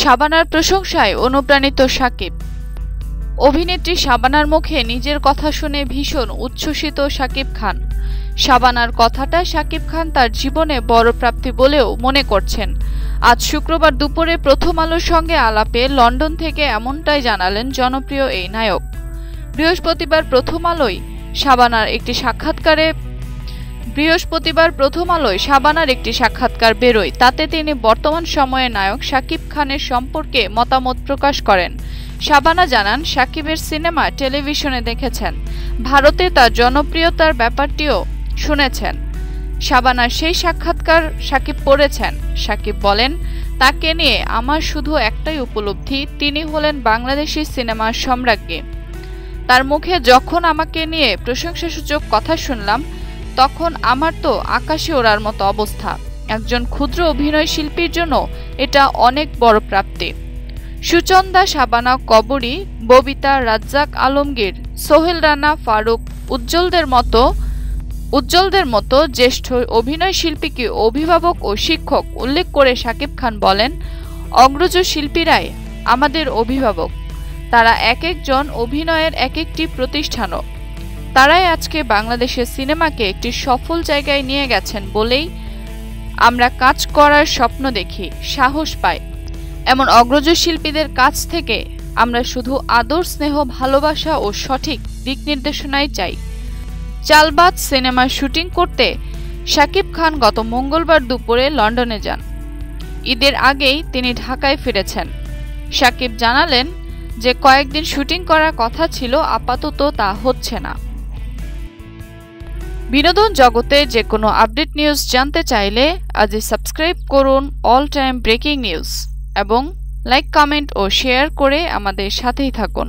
শাবানার প্রশংসায় অনুপ্রাণিত সাকিব। অভিনেত্রী শাবানার মুখে নিজের কথা শুনে ভীষণ উচ্ছ্বসিত সাকিব খান। শাবানার কথাটা সাকিব খান তার জীবনে বড় প্রাপ্তি বলেও মনে করছেন। আজ শুক্রবার দুপুরে প্রথম আলোর সঙ্গে আলাপে লন্ডন থেকে এমনটাই জানালেন জনপ্রিয় এই নায়ক। বৃহস্পতিবার প্রথম আলোয় শাবানার একটি সাক্ষাৎকারে বৃহস্পতিবার প্রথম আলোয় শাবানার একটি সাক্ষাৎকার বেরোয়। তাতে তিনি বর্তমান সময়ে নায়ক শাকিব খানের সম্পর্কে মতামত প্রকাশ করেন। শাবানা জানান, শাকিবের সিনেমা টেলিভিশনে দেখেছেন। ভারতে তার জনপ্রিয়তার ব্যাপারটিও শুনেছেন। শাবানার সেই সাক্ষাৎকার সাকিব পড়েছেন। সাকিব বলেন, তাকে নিয়ে আমার শুধু একটাই উপলব্ধি, তিনি হলেন বাংলাদেশি সিনেমার সম্রাজ্ঞী। তার মুখে যখন আমাকে নিয়ে প্রশংসাসূচক কথা শুনলাম তখন আমার তো আকাশে ওড়ার মতো অবস্থা। একজন ক্ষুদ্র অভিনয় শিল্পীর জন্য এটা অনেক বড় প্রাপ্তি। সুচন্দা শাবানা কবরী, ববিতা রাজ্জাক আলমগীর, সোহেল রানা ফারুক উজ্জ্বলদের মতো উজ্জ্বলদের মতো জ্যেষ্ঠ অভিনয় শিল্পীকে অভিভাবক ও শিক্ষক উল্লেখ করে শাকিব খান বলেন, অগ্রজ শিল্পীরাই আমাদের অভিভাবক। তারা এক একজন অভিনয়ের এক একটি প্রতিষ্ঠানও। তারাই আজকে বাংলাদেশের সিনেমাকে একটি সফল জায়গায় নিয়ে গেছেন বলেই আমরা কাজ করার স্বপ্ন দেখি, সাহস পাই। এমন অগ্রজ শিল্পীদের কাছ থেকে আমরা শুধু আদর, স্নেহ, ভালোবাসা ও সঠিক দিক নির্দেশনাই চাই। চালবাজ সিনেমার শুটিং করতে শাকিব খান গত মঙ্গলবার দুপুরে লন্ডনে যান। ঈদের আগেই তিনি ঢাকায় ফিরেছেন। শাকিব জানালেন যে কয়েকদিন শুটিং করার কথা ছিল, আপাতত তা হচ্ছে না। বিনোদন জগতে যে কোনো আপডেট নিউজ জানতে চাইলে আজই সাবস্ক্রাইব করুন অল টাইম ব্রেকিং নিউজ এবং লাইক, কমেন্ট ও শেয়ার করে আমাদের সাথেই থাকুন।